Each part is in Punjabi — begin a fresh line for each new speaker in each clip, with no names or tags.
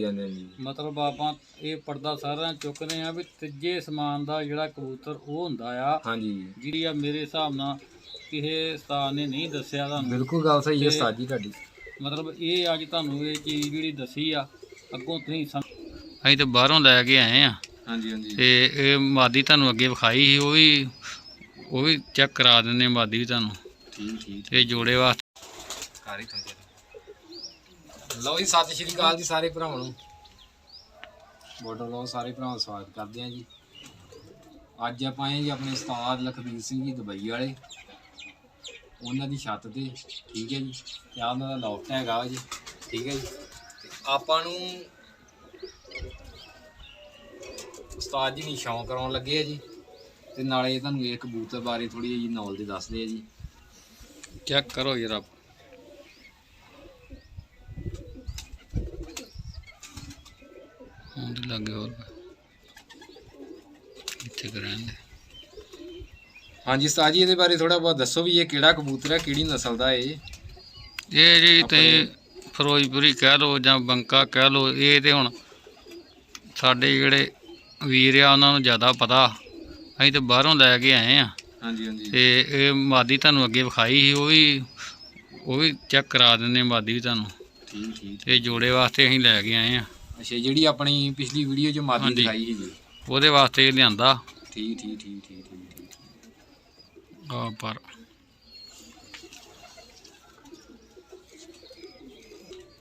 ਜਾਂਦੇ ਨੇ ਜੀ।
ਮਤਲਬ ਆਪਾਂ ਇਹ ਪਰਦਾ ਸਾਰਾ ਚੁੱਕਦੇ ਆ ਵੀ ਤੀਜੇ ਸਮਾਨ ਦਾ ਜਿਹੜਾ ਕਬੂਤਰ ਉਹ ਹੁੰਦਾ ਆ।
ਹਾਂਜੀ।
ਜਿਹੜੀ ਆ ਮੇਰੇ ਹਿਸਾਬ ਨਾਲ ਕਿਸੇ ਉਸਤਾਦ ਨੇ ਨਹੀਂ ਦੱਸਿਆ ਤੁਹਾਨੂੰ।
ਬਿਲਕੁਲ ਗੱਲ ਸਹੀ ਹੈ
ਤੇ-
ਉਸਤਾਦ ਜੀ ਤੁਹਾਡੀ।
ਮਤਲਬ ਇਹ ਅੱਜ ਤੁਹਾਨੂੰ ਇਹ ਚੀਜ਼ ਜਿਹੜੀ ਦੱਸੀ ਆ ਅੱਗੋਂ ਤੁਸੀਂ ਅਸੀਂ ਤੇ ਬਾਹਰੋਂ ਲੈ ਕੇ ਆਏ ਆ।
ਹਾਂਜੀ ਹਾਂਜੀ।
ਤੇ ਇਹ ਮਾਦੀ ਤੁਹਾਨੂੰ ਅੱਗੇ ਵਿਖਾਈ ਸੀ ਉਹ ਵੀ ਉਹ ਵੀ ਚੈੱਕ ਕਰਾ ਦਿੰਦੇ ਆ ਮਾਦੀ ਵੀ ਤੁਹਾਨੂੰ।
ਠੀਕ ਠੀਕ।
ਤੇ ਜੋੜੇ ਵਾਸਤੇ
ਕਾਰੀ ਤੋਂ ਲਓ ਜੀ, ਸਤਿ ਸ਼੍ਰੀ ਅਕਾਲ ਜੀ ਸਾਰੇ ਭਰਾਵਾਂ ਨੂੰ। ਬੋਡੋ ਲਓ ਸਾਰੇ ਭਰਾਵਾਂ ਦਾ ਸਵਾਗਤ ਕਰਦੇ ਆ ਜੀ। ਅੱਜ ਆਪਾਂ ਆਏ ਜੀ ਆਪਣੇ ਉਸਤਾਦ ਲਖਬੀਰ ਸਿੰਘ ਜੀ ਦੁਬਈ ਵਾਲੇ। ਉਹਨਾਂ ਦੀ ਛੱਤ ਤੇ, ਠੀਕ ਹੈ ਜੀ। ਤੇ ਆਹ ਉਹਨਾਂ ਦਾ ਲੋਫਟ ਹੈਗਾ ਜੀ, ਠੀਕ ਹੈ ਜੀ। ਤੇ ਆਪਾਂ ਨੂੰ ਉਸਤਾਦ ਜੀ ਨੇ ਸ਼ੌਂਕ ਕਰਾਉਣ ਲੱਗੇ ਆ ਜੀ। ਤੇ ਨਾਲੇ ਤੁਹਾਨੂੰ ਇਹ ਕਬੂਤਰ ਬਾਰੇ ਥੋੜੀ ਜਿਹੀ ਨੌਲੇਜ ਦੱਸਦੇ ਆ ਜੀ।
ਚੈੱਕ ਕਰੋ ਜਰਾ ਉਹਦੇ ਲੱਗੇ ਹੋਰ। ਇੱਥੇ ਕਰਾਂਗੇ
ਹਾਂਜੀ ਉਸਤਾਦ ਜੀ ਇਹਦੇ ਬਾਰੇ ਥੋੜਾ ਬਹੁਤ ਦੱਸੋ ਵੀ ਇਹ ਕਿਹੜਾ ਕਬੂਤਰ ਹੈ ਕਿਹੜੀ ਨਸਲ ਦਾ ਇਹ?
ਇਹ ਜੀ ਤੇ ਫਿਰੋਜ਼ਪੁਰੀ ਕਹਿ ਲਓ ਜਾਂ ਬੰਕਾ ਕਹਿ ਲਓ ਇਹ ਤੇ ਹੁਣ ਸਾਡੇ ਜਿਹੜੇ ਵੀਰ ਆ ਉਹਨਾਂ ਨੂੰ ਜ਼ਿਆਦਾ ਪਤਾ। ਅਸੀਂ ਤੇ ਬਾਹਰੋਂ ਲੈ ਕੇ ਆਏ ਆ।
ਹਾਂਜੀ ਹਾਂਜੀ।
ਤੇ ਇਹ ਮਾਦੀ ਤੁਹਾਨੂੰ ਅੱਗੇ ਵਿਖਾਈ ਸੀ ਉਹ ਵੀ ਉਹ ਵੀ ਚੈੱਕ ਕਰਾ ਦਿੰਦੇ ਮਾਦੀ ਵੀ ਤੁਹਾਨੂੰ।
ਠੀਕ ਠੀਕ।
ਤੇ ਜੋੜੇ ਵਾਸਤੇ ਅਸੀਂ ਲੈ ਕੇ ਆਏ ਆ।
ਅੱਛਾ ਜਿਹੜੀ ਆਪਣੀ ਪਿਛਲੀ ਵੀਡੀਓ 'ਚ ਮਾਦੀ
ਹਾਂਜੀ।
ਦਿਖਾਈ ਸੀ ਜੀ।
ਉਹਦੇ ਵਾਸਤੇ ਇਹ ਲਿਆਂਦਾ।
ਠੀਕ ਠੀਕ ਠੀਕ ਠੀਕ ਠੀਕ ਠੀਕ।
ਆ ਪਰ।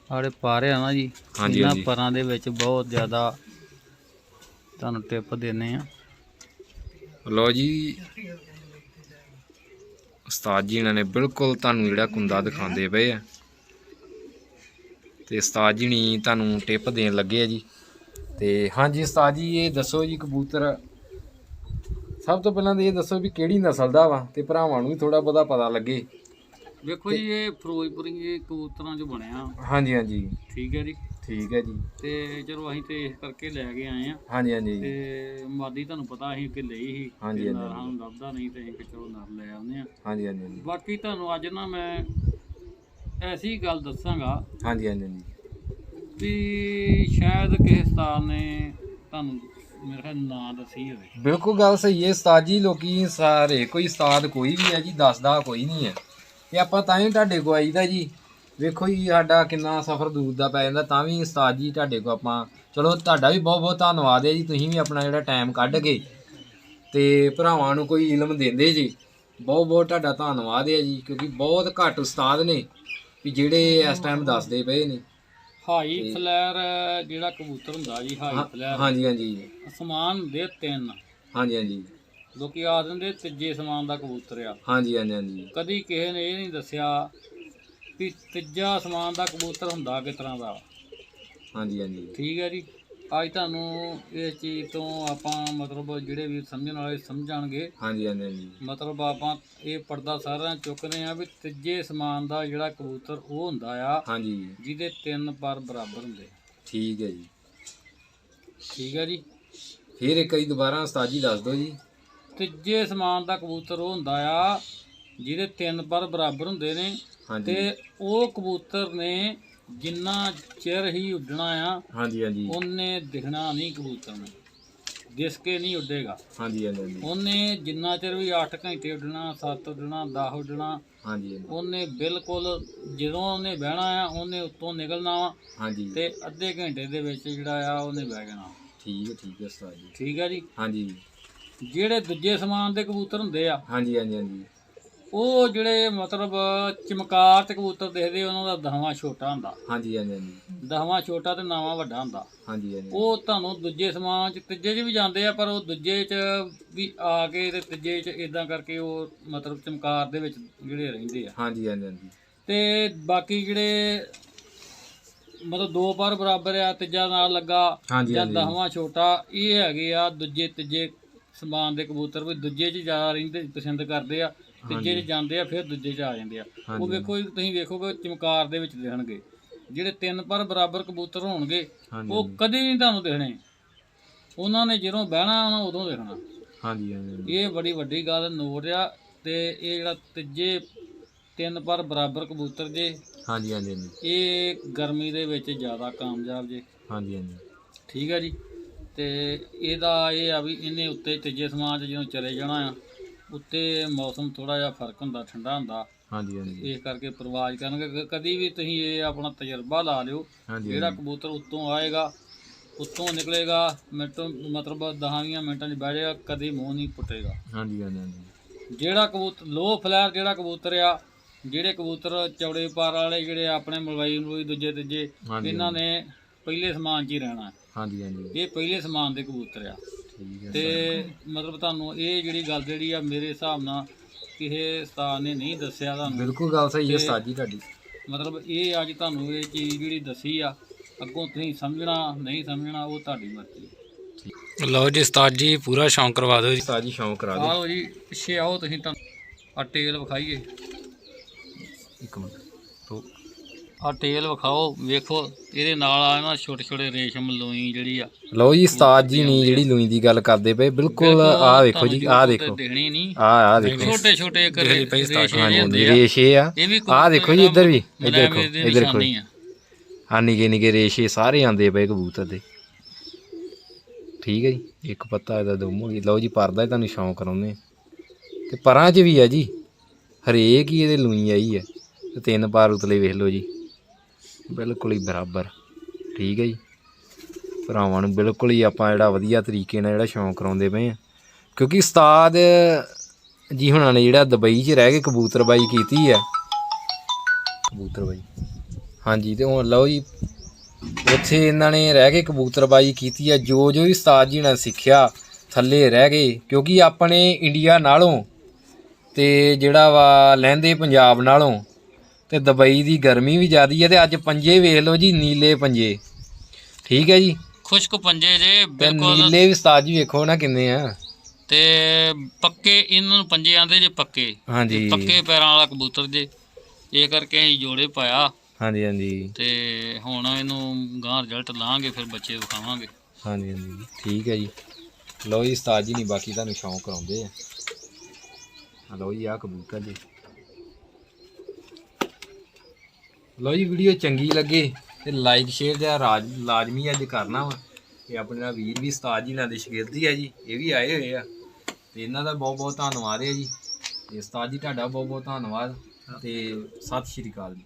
ਆੜੇ ਪਾਰੇ ਆ ਨਾ ਜੀ।
ਹਾਂਜੀ,
ਇਹਨਾਂ
ਹਾਂਜੀ।
ਪਰਾਂ ਦੇ ਵਿੱਚ ਬਹੁਤ ਜ਼ਿਆਦਾ ਤੁਹਾਨੂੰ ਟਿਪ ਦਿੰਨੇ ਆ।
ਲਓ ਜੀ। ਉਸਤਾਦ ਜੀ ਇਹਨਾਂ ਨੇ ਬਿਲਕੁਲ ਤੁਹਾਨੂੰ ਜਿਹੜਾ ਕੁੰਦਾ ਦਿਖਾਉਂਦੇ ਪਏ ਆ। ਤੇ ਉਸਤਾਦ ਜੀ ਨੇ ਤੁਹਾਨੂੰ ਟਿਪ ਦੇਣ ਲੱਗੇ ਆ ਜੀ। ਤੇ ਹਾਂਜੀ ਉਸਤਾਦ ਜੀ ਇਹ ਦੱਸੋ ਜੀ ਕਬੂਤਰ। ਸਭ ਤੋਂ ਪਹਿਲਾਂ ਤਾਂ ਇਹ ਦੱਸੋ ਵੀ ਕਿਹੜੀ ਨਸਲ ਦਾ ਵਾ ਤੇ ਭਰਾਵਾਂ ਨੂੰ ਵੀ ਥੋੜਾ ਬਹੁਤਾ ਪਤਾ ਲੱਗੇ।
ਵੇਖੋ ਜੀ ਇਹ ਫਿਰੋਜ਼ਪੁਰੀ ਕਬੂਤਰਾਂ ਚ ਬਣਿਆ
ਹਾਂਜੀ ਹਾਂਜੀ।
ਠੀਕ ਹੈ ਜੀ।
ਠੀਕ ਹੈ ਜੀ।
ਤੇ ਚਲੋ ਅਸੀਂ ਤੇ ਇਸ ਕਰਕੇ ਲੈ ਕੇ ਆਏ ਆ।
ਹਾਂਜੀ ਹਾਂਜੀ।
ਤੇ ਮਾਦੀ ਤੁਹਾਨੂੰ ਪਤਾ ਅਸੀਂ ਕਿ ਲਈ ਸੀ।
ਹਾਂਜੀ, ਹਾਂਜੀ,
ਨਰਾਂ ਨੂੰ ਲੱਭਦਾ ਨਹੀਂ ਤੇ ਅਸੀਂ ਕਿ ਚਲੋ ਨਰ ਲੈ ਆਉਂਦੇ ਆ।
ਹਾਂਜੀ ਹਾਂਜੀ।
ਬਾਕੀ ਤੁਹਾਨੂੰ ਅੱਜ ਨਾ ਮੈਂ ਐਸੀ ਗੱਲ ਦੱਸਾਂਗਾ
ਹਾਂਜੀ ਹਾਂਜੀ ਹਾਂਜੀ।
ਵੀ ਸ਼ਾਇਦ ਕਿਸੇ ਉਸਤਾਦ ਨੇ ਤੁਹਾਨੂੰ ਮੇਰੇ ਖਿਆਲ ਨਾਂ ਦੱਸੀ ਹੋਵੇ।
ਬਿਲਕੁਲ ਗੱਲ ਸਹੀ ਹੈ ਉਸਤਾਦ ਜੀ ਲੋਕੀ ਸਾਰੇ ਕੋਈ ਉਸਤਾਦ ਕੋਈ ਵੀ ਹੈ ਜੀ ਦੱਸਦਾ ਕੋਈ ਨਹੀਂ ਹੈ। ਤੇ ਆਪਾਂ ਤਾਂ ਹੀ ਤੁਹਾਡੇ ਕੋ ਆਈਦਾ ਜੀ। ਵੇਖੋ ਜੀ ਸਾਡਾ ਕਿੰਨਾ ਸਫ਼ਰ ਦੂਰ ਦਾ ਪੈ ਜਾਂਦਾ ਤਾਂ ਵੀ ਉਸਤਾਦ ਜੀ ਤੁਹਾਡੇ ਕੋ ਆਪਾਂ ਚਲੋ ਤੁਹਾਡਾ ਵੀ ਬਹੁਤ ਬਹੁਤ ਧੰਨਵਾਦ ਹੈ ਜੀ ਤੁਸੀਂ ਵੀ ਆਪਣਾ ਜਿਹੜਾ ਟਾਈਮ ਕੱਢ ਕੇ ਤੇ ਭਰਾਵਾਂ ਨੂੰ ਕੋਈ ਇਲਮ ਦਿੰਦੇ ਜੀ ਬਹੁਤ ਬਹੁਤ ਤੁਹਾਡਾ ਧੰਨਵਾਦ ਹੈ ਜੀ ਕਿਉਂਕਿ ਬਹੁਤ ਘੱਟ ਉਸਤਾਦ ਨੇ। ਵੀ ਜਿਹੜੇ ਇਸ ਟਾਈਮ ਦੱਸਦੇ ਪਏ ਨੇ।
ਹਾਈ ਫਲੈਰ ਜਿਹੜਾ ਕਬੂਤਰ ਹੁੰਦਾ ਜੀ ਹਾਈ ਫਲੈਰ।
ਹਾਂਜੀ ਹਾਂਜੀ।
ਅਸਮਾਨ ਦੇ ਤਿੰਨ।
ਹਾਂਜੀ ਹਾਂਜੀ।
ਲੋਕੀ ਆ ਦਿੰਦੇ ਤੀਜੇ ਸਮਾਨ ਦਾ ਕਬੂਤਰ ਆ।
ਹਾਂਜੀ ਹਾਂਜੀ ਹਾਂਜੀ।
ਕਦੀ ਕਿਸੇ ਨੇ ਇਹ ਨਹੀਂ ਦੱਸਿਆ ਵੀ ਤੀਜਾ ਸਮਾਨ ਦਾ ਕਬੂਤਰ ਹੁੰਦਾ ਕਿਸ ਤਰ੍ਹਾਂ ਦਾ।
ਹਾਂਜੀ ਹਾਂਜੀ।
ਠੀਕ ਹੈ ਜੀ। ਅੱਜ ਤੁਹਾਨੂੰ ਇਸ ਚੀਜ਼ ਤੋਂ ਆਪਾਂ ਮਤਲਬ ਜਿਹੜੇ ਵੀ ਸਮਝਣ ਵਾਲੇ ਸਮਝਣਗੇ
ਹਾਂਜੀ ਹਾਂਜੀ ਹਾਂਜੀ।
ਮਤਲਬ ਆਪਾਂ ਇਹ ਪਰਦਾ ਸਾਰਾ ਚੁੱਕਦੇ ਆ ਵੀ ਤੀਜੇ ਸਮਾਨ ਦਾ ਜਿਹੜਾ ਕਬੂਤਰ ਉਹ ਹੁੰਦਾ ਆ
ਹਾਂਜੀ।
ਜਿਹਦੇ ਤਿੰਨ ਪਰ ਬਰਾਬਰ ਹੁੰਦੇ।
ਠੀਕ ਹੈ ਜੀ।
ਠੀਕ ਹੈ ਜੀ।
ਫਿਰ ਇੱਕ ਵਾਰੀ ਦੁਬਾਰਾ ਉਸਤਾਦ ਜੀ ਦੱਸ ਦਿਓ ਜੀ।
ਤੀਜੇ ਸਮਾਨ ਦਾ ਕਬੂਤਰ ਉਹ ਹੁੰਦਾ ਆ ਜਿਹਦੇ ਤਿੰਨ ਪਰ ਬਰਾਬਰ ਹੁੰਦੇ ਨੇ ਤੇ ਉਹ ਕਬੂਤਰ ਨੇ ਜਿੰਨਾ ਚਿਰ ਹੀ ਉੱਡਣਾ ਆ
ਹਾਂਜੀ ਹਾਂਜੀ।
ਉਹਨੇ ਦਿਖਣਾ ਨਹੀਂ ਕਬੂਤਰ ਨੇ। ਦਿਸ ਕੇ ਨਹੀਂ ਉੱਡੇਗਾ।
ਹਾਂਜੀ ਹਾਂਜੀ
ਉਹਨੇ ਜਿੰਨਾ ਚਿਰ ਵੀ 8 ਘੰਟੇ ਉੱਡਣਾ 7 ਉੱਡਣਾ 10 ਉੱਡਣਾ
ਹਾਂਜੀ
ਉਹਨੇ ਬਿਲਕੁਲ ਜਦੋਂ ਉਹਨੇ ਬਹਿਣਾ ਆ ਉਹਨੇ ਉੱਤੋਂ ਨਿਕਲਣਾ ਵਾ।
ਹਾਂਜੀ।
ਤੇ ਅੱਧੇ ਘੰਟੇ ਦੇ ਵਿੱਚ ਜਿਹੜਾ ਆ ਉਹਨੇ ਬਹਿ ਜਾਣਾ।
ਠੀਕ ਹੈ ਠੀਕ ਹੈ ਜੀ।
ਠੀਕ ਹੈ ਜੀ?
ਹਾਂਜੀ।
ਜਿਹੜੇ ਦੂਜੇ ਸਮਾਨ ਦੇ ਕਬੂਤਰ ਹੁੰਦੇ ਆ
ਹਾਂਜੀ ਹਾਂਜੀ ਹਾਂਜੀ।
ਉਹ ਜਿਹੜੇ ਮਤਲਬ ਚਮਕਾਰ ਤੇ ਕਬੂਤਰ ਦੇਖਦੇ ਉਹਨਾਂ ਦਾ ਦਹਵਾਂ ਛੋਟਾ ਹੁੰਦਾ।
ਹਾਂਜੀ ਹਾਂਜੀ ਹਾਂਜੀ।
ਦਹਵਾਂ ਛੋਟਾ ਤੇ ਨਾਵਾਂ ਵੱਡਾ ਹੁੰਦਾ।
ਹਾਂਜੀ ਹਾਂਜੀ।
ਉਹ ਤੁਹਾਨੂੰ ਦੂਜੇ ਸਮਾਨ ਚ ਤੀਜੇ ਚ ਵੀ ਜਾਂਦੇ ਆ ਪਰ ਉਹ ਦੂਜੇ ਚ ਵੀ ਆ ਕੇ ਤੇ ਤੀਜੇ ਚ ਇਦਾਂ ਕਰਕੇ ਉਹ ਮਤਲਬ ਚਮਕਾਰ ਦੇ ਵਿੱਚ ਜਿਹੜੇ ਰਹਿੰਦੇ ਆ।
ਹਾਂਜੀ ਹਾਂਜੀ ਹਾਂਜੀ।
ਤੇ ਬਾਕੀ ਜਿਹੜੇ ਮਤਲਬ ਦੋ ਪਰ ਬਰਾਬਰ ਆ ਤੀਜਾ ਨਾਲ ਲੱਗਾ ਜਾਂ ਦਸਵਾਂ ਛੋਟਾ ਇਹ ਹੈਗੇ ਆ ਦੂਜੇ ਤੀਜੇ ਸਮਾਨ ਦੇ ਕਬੂਤਰ ਵੀ ਦੂਜੇ 'ਚ ਜ਼ਿਆਦਾ ਰਹਿੰਦੇ ਪਸੰਦ ਕਰਦੇ ਆ। ਤੀਜੇ 'ਚ ਜਾਂਦੇ ਆ ਫਿਰ ਦੂਜੇ 'ਚ ਆ ਜਾਂਦੇ ਆ। ਉਹ। ਵੇਖੋ ਤੁਸੀਂ ਵੇਖੋਗੇ ਚਮਕਾਰ ਦੇ ਵਿੱਚ ਦਿਖਣਗੇ। ਜਿਹੜੇ ਤਿੰਨ ਪਰ ਬਰਾਬਰ ਕਬੂਤਰ ਹੋਣਗੇ ਉਹ ਕਦੇ ਨਹੀਂ ਤੁਹਾਨੂੰ ਦਿਖਣੇ। ਉਹਨਾਂ ਨੇ ਜਦੋਂ ਬਹਿਣਾ ਉਹਨਾਂ ਉਦੋਂ ਦੇਖਣਾ।
ਹਾਂਜੀ ਹਾਂਜੀ
ਇਹ ਬੜੀ ਵੱਡੀ ਗੱਲ ਨੋਟ ਆ ਤੇ ਇਹ ਜਿਹੜਾ ਤੀਜੇ ਤਿੰਨ ਪਰ ਬਰਾਬਰ ਕਬੂਤਰ ਜੇ
ਹਾਂਜੀ ਹਾਂਜੀ
ਇਹ ਗਰਮੀ ਦੇ ਵਿੱਚ ਜ਼ਿਆਦਾ ਕਾਮਯਾਬ ਜੇ।
ਹਾਂਜੀ ਹਾਂਜੀ।
ਠੀਕ ਹੈ ਜੀ? ਤੇ ਇਹਦਾ ਇਹ ਆ ਵੀ ਇਹਨੇ ਉੱਤੇ ਤੀਜੇ ਸਮਾਨ 'ਚ ਜਦੋਂ ਚਲੇ ਜਾਣਾ ਆ ਉੱਤੇ ਮੌਸਮ ਥੋੜਾ ਜਿਹਾ ਫ਼ਰਕ ਹੁੰਦਾ ਠੰਡਾ ਹੁੰਦਾ।
ਹਾਂਜੀ ਹਾਂਜੀ।
ਇਸ ਕਰਕੇ ਪ੍ਰਵਾਜ ਕਰਨਗੇ। ਕ- ਕਦੀ ਵੀ ਤੁਸੀਂ ਇਹ ਆਪਣਾ ਤਜਰਬਾ ਲਾ ਲਿਓ।
ਹਾਂਜੀ
ਜਿਹੜਾ ਕਬੂਤਰ ਉੱਤੋਂ ਆਏਗਾ ਉੱਤੋਂ ਨਿਕਲੇਗਾ ਮਿੰਟੋਂ ਮਤਲਬ 10 ਮਿੰਟਾਂ 'ਚ ਬਹਿ ਜਾਏਗਾ ਕਦੀ ਮੂੰਹ ਨਹੀਂ ਪੁੱਟੇਗਾ।
ਹਾਂਜੀ ਹਾਂਜੀ ਹਾਂਜੀ।
ਜਿਹੜਾ ਕਬੂਤਰ ਲੋ ਫਲੈਰ ਜਿਹੜਾ ਕਬੂਤਰ ਆ ਜਿਹੜੇ ਕਬੂਤਰ ਚੌੜੇ ਪਾਰ ਵਾਲੇ ਜਿਹੜੇ ਆਪਣੇ ਮਲਵਾਈ ਮਲਵਾਈ ਦੂਜੇ ਤੀਜੇ
ਹਾਂਜੀ
ਇਹਨਾਂ ਨੇ ਪਹਿਲੇ ਸਮਾਨ 'ਚ ਹੀ ਰਹਿਣਾ।
ਹਾਂਜੀ ਹਾਂਜੀ।
ਇਹ ਪਹਿਲੇ ਸਮਾਨ ਦੇ ਕਬੂਤਰ ਆ। ਤੇ ਮਤਲਬ ਤੁਹਾਨੂੰ ਇਹ ਜਿਹੜੀ ਗੱਲ ਜਿਹੜੀ ਆ ਮੇਰੇ ਹਿਸਾਬ ਨਾਲ ਕਿਸੇ ਉਸਤਾਦ ਨੇ ਨਹੀਂ ਦੱਸਿਆ ਤੁਹਾਨੂੰ।
ਬਿਲਕੁਲ ਗੱਲ ਸਹੀ ਹੈ ਉਸਤਾਦ ਜੀ ਤੁਹਾਡੀ।
ਮਤਲਬ ਇਹ ਅੱਜ ਤੁਹਾਨੂੰ ਇਹ ਚੀਜ਼ ਜਿਹੜੀ ਦੱਸੀ ਆ ਅੱਗੋਂ ਤੁਸੀਂ ਸਮਝਣਾ ਨਹੀਂ ਸਮਝਣਾ ਉਹ ਤੁਹਾਡੀ ਮਰਜ਼ੀ।
ਲਓ ਜੀ ਉਸਤਾਦ ਜੀ ਪੂਰਾ ਸ਼ੌਂਕ ਕਰਵਾ ਦਿਓ ਜੀ।
ਉਸਤਾਦ ਜੀ ਸ਼ੌਂਕ ਕਰਾ ਦਿਓ।
ਆਓ ਜੀ ਪਿੱਛੇ ਆਓ ਤੁਸੀਂ ਤਾਂ ਆ ਟੇਲ ਵਿਖਾਈਏ।
ਇੱਕ ਮਿੰਟ।
ਆ ਟੇਲ ਵਿਖਾਓ ਵੇਖੋ ਇਹਦੇ ਨਾਲ ਆ ਨਾ ਛੋਟੇ ਛੋਟੇ ਰੇਸ਼ਮ ਲੋਈ ਜਿਹੜੀ ਆ।
ਲਓ ਜੀ ਉਸਤਾਦ ਜੀ ਨਹੀਂ ਜਿਹੜੀ ਲੂਈ ਦੀ ਗੱਲ ਕਰਦੇ ਪਏ ਬਿਲਕੁਲ ਆਹ ਵੇਖੋ ਜੀ ਆਹ ਦੇਖੋ।
ਨਹੀਂ
ਆਹ ਆਹ ਦੇਖੋ।
ਛੋਟੇ ਛੋਟੇ ਇੱਕ ਰੇਸ਼ੇ ਆ।
ਆ ਦੇਖੋ ਜੀ ਇੱਧਰ ਵੀ ਇੱਧਰ ਦੇਖੋ ਇੱਧਰ ਦੇਖੋ।
ਆ
ਆ। ਨਿੱਕੇ ਨਿੱਕੇ ਰੇਸ਼ੇ ਸਾਰੇ ਆਂਦੇ ਪਏ ਕਬੂਤਰ ਦੇ। ਠੀਕ ਹੈ ਜੀ ਇੱਕ ਪੱਤਾ ਇਹਦਾ ਦੁੰਮ ਹੋ ਗਈ ਲਓ ਜੀ ਪਰਦਾ ਹੀ ਤੁਹਾਨੂੰ ਸ਼ੌਂਕ ਕਰਾਉਂਦੇ ਆ ਤੇ ਪਰਾਂ 'ਚ ਵੀ ਆ ਜੀ ਹਰੇਕ ਹੀ ਇਹਦੇ ਲੂਈ ਆਈ ਹੈ। ਤੇ ਤਿੰਨ ਪਾਰ ਉਤਲੇ ਵੇਖ ਲਓ ਜੀ। ਬਿਲਕੁਲ ਹੀ ਬਰਾਬਰ। ਠੀਕ ਹੈ ਜੀ। ਭਰਾਵਾਂ ਨੂੰ ਬਿਲਕੁਲ ਹੀ ਆਪਾਂ ਜਿਹੜਾ ਵਧੀਆ ਤਰੀਕੇ ਨਾਲ ਜਿਹੜਾ ਸ਼ੌਂਕ ਕਰਾਉਂਦੇ ਪਏ ਆ। ਕਿਉਂਕਿ ਉਸਤਾਦ ਜੀ ਹੁਣਾਂ ਨੇ ਜਿਹੜਾ ਦੁਬਈ 'ਚ ਰਹਿ ਕੇ ਕਬੂਤਰਬਾਈ ਕੀਤੀ ਆ ਕਬੂਤਰਬਾਈ ਹਾਂਜੀ, ਤੇ ਹੁਣ ਲਓ ਜੀ। ਉੱਥੇ ਇਹਨਾਂ ਨੇ ਰਹਿ ਕੇ ਕਬੂਤਰਬਾਜੀ ਕੀਤੀ ਆ ਜੋ ਜੋ ਵੀ ਉਸਤਾਦ ਜੀ ਨੇ ਸਿੱਖਿਆ ਥੱਲੇ ਰਹਿ ਗਏ ਕਿਉਂਕਿ ਆਪਣੇ ਇੰਡੀਆ ਨਾਲੋਂ ਤੇ ਜਿਹੜਾ ਵਾ ਲਹਿੰਦੇ ਪੰਜਾਬ ਨਾਲੋਂ ਤੇ ਦੁਬਈ ਦੀ ਗਰਮੀ ਵੀ ਜ਼ਿਆਦੀ ਹੈ ਤੇ ਅੱਜ ਪੰਜੇ ਵੇਖ ਲਓ ਜੀ ਨੀਲੇ ਪੰਜੇ। ਠੀਕ ਹੈ ਜੀ?
ਖੁਸ਼ਕ ਪੰਜੇ ਜੇ
ਤੇ
ਬਿਲਕੁਲ।
ਨੀਲੇ ਵੀ ਉਸਤਾਦ ਜੀ ਵੇਖੋ ਨਾ ਕਿੰਨੇ ਆ।
ਤੇ ਪੱਕੇ ਇਹਨਾਂ ਨੂੰ ਪੰਜੇ ਆਂਦੇ ਜੇ ਪੱਕੇ।
ਹਾਂਜੀ।
ਪੱਕੇ ਪੈਰਾਂ ਵਾਲਾ ਕਬੂਤਰ ਜੇ। ਇਹ ਕਰਕੇ ਅਸੀਂ ਜੋੜੇ ਪਾਇਆ।
ਹਾਂਜੀ ਹਾਂਜੀ।
ਤੇ ਹੁਣ ਇਹਨੂੰ ਗਾਂ ਰਿਜ਼ਲਟ ਲਾਵਾਂਗੇ ਫਿਰ ਬੱਚੇ ਵਿਖਾਵਾਂਗੇ।
ਹਾਂਜੀ ਹਾਂਜੀ। ਠੀਕ ਹੈ ਜੀ। ਲਓ ਜੀ ਉਸਤਾਦ ਜੀ ਨਹੀਂ ਬਾਕੀ ਤੁਹਾਨੂੰ ਸ਼ੌਂਕ ਕਰਾਉਂਦੇ ਆ। ਆ ਲਓ ਜੀ ਆ ਕਬੂਤਰ ਜੀ। ਲਓ ਜੀ ਵੀਡੀਓ ਚੰਗੀ ਲੱਗੇ ਤੇ ਲਾਈਕ ਸ਼ੇਅਰ ਜਾਂ ਰਾਜ, ਲਾਜ਼ਮੀ ਅੱਜ ਕਰਨਾ ਵਾ ਤੇ ਆਪਣੇ ਨਾਲ ਵੀਰ ਵੀ ਉਸਤਾਦ ਜੀ ਨਾਲ ਦੇ ਸ਼ਾਗਿਰਦ ਆ ਜੀ, ਇਹ ਵੀ ਆਏ ਹੋਏ ਆ ਤੇ ਇਹਨਾਂ ਦਾ ਬਹੁਤ ਬਹੁਤ ਧੰਨਵਾਦ ਹੈ ਜੀ ਤੇ ਉਸਤਾਦ ਜੀ, ਤੁਹਾਡਾ ਬਹੁਤ ਬਹੁਤ ਧੰਨਵਾਦ ਤੇ ਸਤਿ ਸ਼੍ਰੀ ਅਕਾਲ ਜੀ।